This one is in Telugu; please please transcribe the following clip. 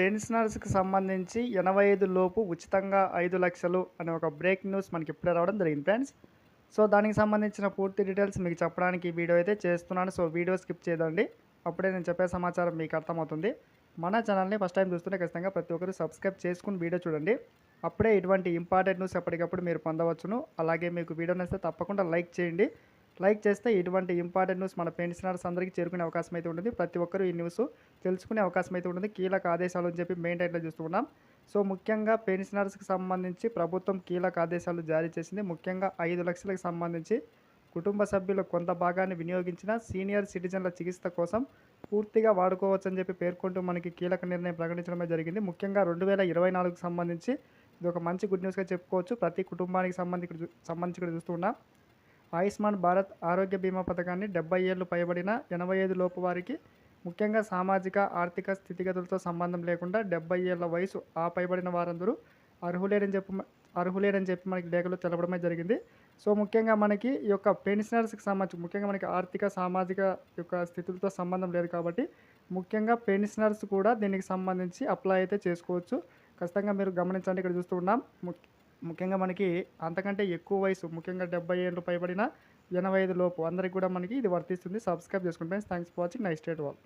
పెన్షనర్స్కి సంబంధించి ఎనభై ఐదు లోపు ఉచితంగా ఐదు లక్షలు అనే ఒక బ్రేక్ న్యూస్ మనకి ఇప్పుడే రావడం జరిగింది ఫ్రెండ్స్. సో దానికి సంబంధించిన పూర్తి డీటెయిల్స్ మీకు చెప్పడానికి ఈ వీడియో అయితే చేస్తున్నాను. సో వీడియో స్కిప్ చేయదండి. అప్పుడే నేను చెప్పే సమాచారం మీకు అర్థమవుతుంది. మన ఛానల్ని ఫస్ట్ టైం చూస్తుంటే ఖచ్చితంగా ప్రతి ఒక్కరు సబ్స్క్రైబ్ చేసుకుని వీడియో చూడండి. అప్పుడే ఇటువంటి ఇంపార్టెంట్ న్యూస్ ఎప్పటికప్పుడు మీరు పొందవచ్చును. అలాగే మీకు వీడియో నచ్చితే తప్పకుండా లైక్ చేయండి. లైక్ చేస్తే ఇటువంటి ఇంపార్టెంట్ న్యూస్ మన పెన్షనర్స్ అందరికీ చేరుకునే అవకాశం అయితే ఉంటుంది. ప్రతి ఒక్కరూ ఈ న్యూస్ తెలుసుకునే అవకాశం అయితే ఉంటుంది. కీలక ఆదేశాలు అని చెప్పి మెయిన్ టైట్లో చూస్తున్నాం సో ముఖ్యంగా పెన్షనర్స్కి సంబంధించి ప్రభుత్వం కీలక ఆదేశాలు జారీ చేసింది. ముఖ్యంగా ఐదు లక్షలకు సంబంధించి కుటుంబ సభ్యుల కొంత భాగాన్ని వినియోగించిన సీనియర్ సిటిజన్ల చికిత్స కోసం పూర్తిగా వాడుకోవచ్చని చెప్పి పేర్కొంటూ మనకి కీలక నిర్ణయం ప్రకటించడమే జరిగింది. ముఖ్యంగా రెండు వేల ఇరవై నాలుగుకు సంబంధించి ఇది ఒక మంచి గుడ్ న్యూస్గా చెప్పుకోవచ్చు. ప్రతి కుటుంబానికి సంబంధించి సంబంధించి ఇక్కడ చూస్తున్నాం ఆయుష్మాన్ భారత్ ఆరోగ్య బీమా పథకాన్ని డెబ్బై ఏళ్ళు పైబడిన ఎనభై ఐదు లోపు వారికి ముఖ్యంగా సామాజిక ఆర్థిక స్థితిగతులతో సంబంధం లేకుండా డెబ్బై ఏళ్ళ వయసు ఆ పైబడిన వారందరూ అర్హులేనని చెప్పి అర్హులేనని చెప్పి మనకి లేఖలో తెలపడమే జరిగింది. సో ముఖ్యంగా మనకి ఈ యొక్క పెన్షనర్స్కి సంబంధించి ముఖ్యంగా మనకి ఆర్థిక సామాజిక యొక్క స్థితులతో సంబంధం లేదు కాబట్టి ముఖ్యంగా పెన్షనర్స్ కూడా దీనికి సంబంధించి అప్లై అయితే చేసుకోవచ్చు. ఖచ్చితంగా మీరు గమనించండి ఇక్కడ చూస్తూ ఉన్నాం. ముఖ్యంగా మనకి అంతకంటే ఎక్కువ వయసు ముఖ్యంగా డెబ్బై ఏళ్ళు పైబడిన ఎనభై ఐదు లోపు అందరికి కూడా మనకి ఇది వర్తిస్తుంది. సబ్స్క్రైబ్ చేసుకోండి friends thanks for watching nice state wall